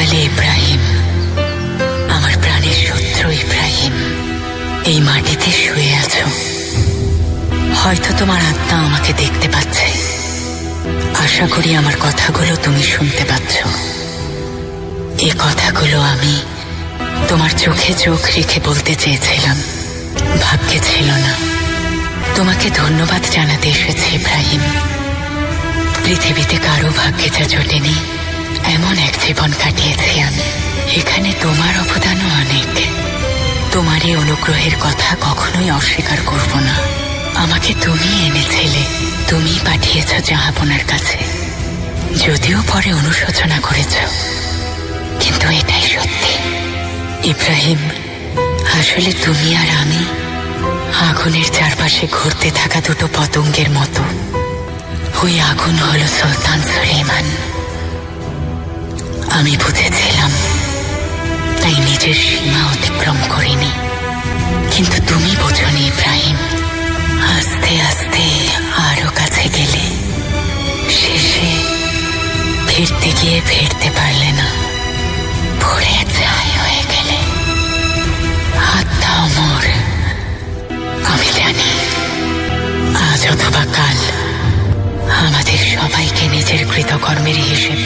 আসলে ইব্রাহিম, আমার প্রাণের শত্রু ইব্রাহিম, এই মাটিতে শুয়ে আছো। হয়তো তোমার আত্মা আমাকে দেখতে পাচ্ছে। আশা করি আমার কথাগুলো তুমি শুনতে পাচ্ছ। এ কথাগুলো আমি তোমার চোখে চোখ রেখে বলতে চেয়েছিলাম। ভাগ্যে ছিল না। তোমাকে ধন্যবাদ জানাতে এসেছি ইব্রাহিম। পৃথিবীতে কারও ভাগ্যে যা জোটেনি তোমার অবদানও অনেক। তোমার এই অনুগ্রহের কথা কখনোই অস্বীকার করব না। আমাকে তুমি এনেছিলে, তুমি পাঠিয়েছ জাহাপনার কাছে। যদিও পরে অনুশোচনা করেছ, কিন্তু এটাই সত্যি। ইব্রাহিম, আসলে তুমি আর আমি আগুনের চারপাশে ঘুরতে থাকা দুটো পতঙ্গের মতো। ওই আগুন হল সুলতান সুলেমান আমি বুঝেছিলাম নিজের সীমা অতিক্রম করিনি। কিন্তু তুমি বোঝনি, ইব্রাহিম, আস্তে আস্তে আরও কাছে গেলে, শেষে ফিরতে গিয়ে ফিরতে পারলে না। ভরে ছাই হয়ে গেলে। আত্মা মোর আমি জানি, আজ অথবা কাল আমাদের সবাইকে নিজের কৃতকর্মের হিসেব